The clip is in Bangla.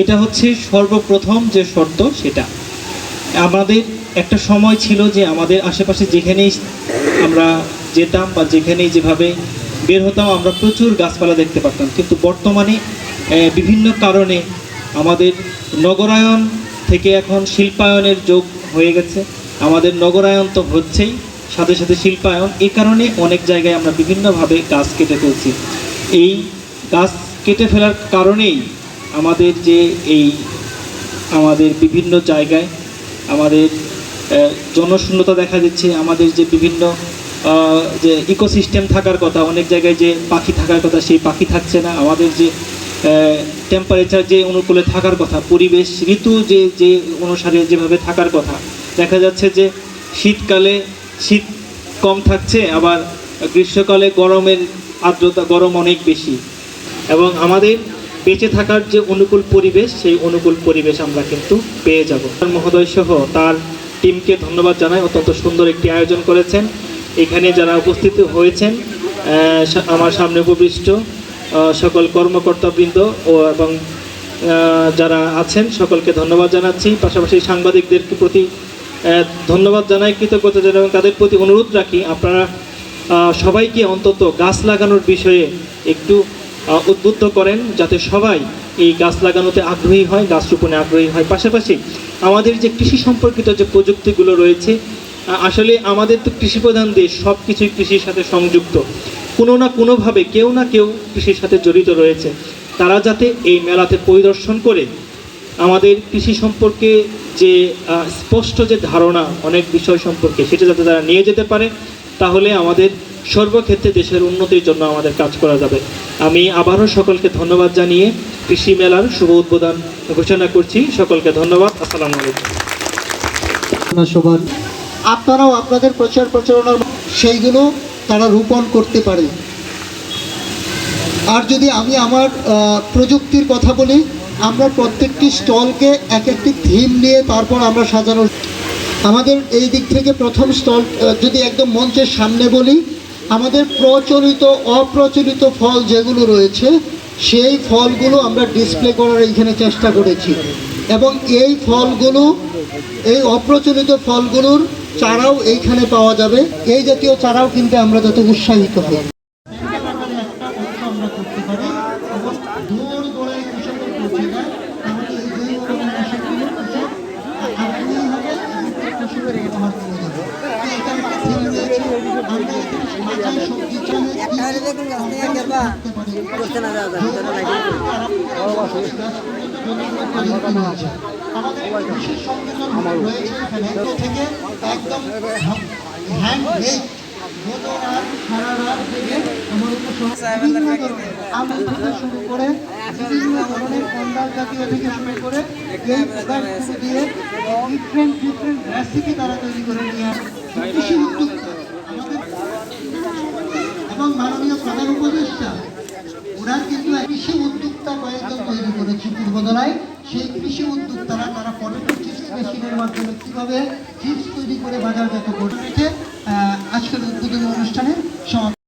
এটা হচ্ছে সর্বপ্রথম যে শর্ত সেটা। আমাদের একটা সময় ছিল যে আমাদের আশেপাশে যেখানেই আমরা যেতাম বা যেখানেই যেভাবে বের হতাম, আমরা প্রচুর গাছপালা দেখতে পারতাম। কিন্তু বর্তমানে বিভিন্ন কারণে আমাদের নগরায়ন থেকে এখন শিল্পায়নের যোগ হয়ে গেছে। আমাদের নগরায়ন তো হচ্ছেই, সাথে সাথে শিল্পায়ন। এই কারণে অনেক জায়গায় আমরা বিভিন্নভাবে গাছ কেটে ফেলছি। এই গাছ কেটে ফেলার কারণেই আমাদের যে এই আমাদের বিভিন্ন জায়গায় আমাদের জনশূন্যতা দেখা দিচ্ছে, আমাদের যে বিভিন্ন যে ইকোসিস্টেম থাকার কথা, অনেক জায়গায় যে পাখি থাকার কথা, সেই পাখি থাকছে না। আমাদের যে টেম্পারেচার যে অনুকূলে থাকার কথা, পরিবেশ, ঋতু যে যে অনুসারে যেভাবে থাকার কথা, দেখা যাচ্ছে যে শীতকালে শীত কম থাকছে, আবার গ্রীষ্মকালে গরমের আর্দ্রতা, গরম অনেক বেশি। এবং আমাদের বেঁচে থাকার যে অনুকূল পরিবেশ, সেই অনুকূল পরিবেশ আমরা কিন্তু পেয়ে যাব। মহোদয় সহ তার টিমকে ধন্যবাদ জানাই। অত্যন্ত সুন্দর একটি আয়োজন করেছেন। এখানে যারা উপস্থিত হয়েছেন আমার সামনে উপবিষ্ট সকল কর্মকর্তাবৃন্দ ও এবং যারা আছেন, সকলকে ধন্যবাদ জানাচ্ছি। পাশাপাশি সাংবাদিকদের প্রতি ধন্যবাদ জানাই, কৃতজ্ঞতা জানাই এবং তাদের প্রতি অনুরোধ রাখি, আপনারা সবাইকে অন্তত গাছ লাগানোর বিষয়ে একটু উদ্বুদ্ধ করেন যাতে সবাই এই গাছ লাগানোতে আগ্রহী হয়, গাছ রোপণে আগ্রহী হয়। পাশাপাশি আমাদের যে কৃষি সম্পর্কিত যে প্রযুক্তিগুলো রয়েছে আসলে আমাদের তো কৃষিপ্রধান দেশ সব কিছুই কৃষির সাথে সংযুক্ত। কোনো না কোনোভাবে কেউ না কেউ কৃষির সাথে জড়িত রয়েছে। তারা যাতে এই মেলাতে পরিদর্শন করে, আমাদের কৃষি সম্পর্কে যে স্পষ্ট যে ধারণা, অনেক বিষয় সম্পর্কে, সেটা যাতে তারা নিয়ে যেতে পারে, তাহলে আমাদের সর্বক্ষেত্রে দেশের উন্নতির জন্য আমাদের কাজ করা যাবে। আমি আবারও সকলকে ধন্যবাদ জানিয়ে কৃষি মেলার শুভ উদ্বোধন ঘোষণা করছি। সকলকে ধন্যবাদ। আসসালামু আলাইকুম। আপনারাও আপনাদের প্রচার প্রচারণার সেইগুলো তারা রূপণ করতে পারে। আর যদি আমি আমার প্রযুক্তির কথা বলি, আমরা প্রত্যেকটি স্টলকে এক একটি থিম নিয়ে তারপর আমরা সাজানোর আমাদের এই দিক থেকে প্রথম স্টল যদি একদম মঞ্চের সামনে বলি আমাদের প্রচলিত, অপ্রচলিত ফল যেগুলো রয়েছে, সেই ফলগুলো আমরা ডিসপ্লে করার এইখানে চেষ্টা করেছি। এবং এই ফলগুলো, এই অপ্রচলিত ফলগুলোর চারাও এইখানে পাওয়া যাবে। এই জাতীয় চারাও কিনতে আমরা যাতে উৎসাহিত হই আমরা করতে পারি এবং দূর দূরে কৃষকের পৌঁছে যায় তাহলে এই জৈব কীটনাশকগুলো কৃষক আগ্রহী হবে এবং কৃষকের ব্যবহার করে যাবে তো এটা একটা থিম রয়েছে আমরা এখানে মাথায় সবজি চালে একটা হলে দেখুন গাছ থেকে গেবা করতে না যাওয়া যাবে তাহলে লাইটিং শুরু করে বিভিন্ন ধরনের কন্ডাল জাতীয় থেকে শুরু করে এই প্রোডাক্টগুলো দিয়ে ডিফারেন্ট ডিফারেন্ট রেসিপি তারা তৈরি করে নিয়ে আসে কৃষি উদ্যোক্তা আমাদের এবং মাননীয় প্রধান উপদেষ্টা ওরা কিন্তু কৃষি উদ্যোক্তা কয়েকজন তৈরি করেছে পূর্বদলায় সেই কৃষি উদ্যোক্তারা তারা পটেটো মেশিনের মাধ্যমে কীভাবে চিপস তৈরি করে বাজারজাত করতে আজকের উদ্বোধনী অনুষ্ঠানে সমাপ্ত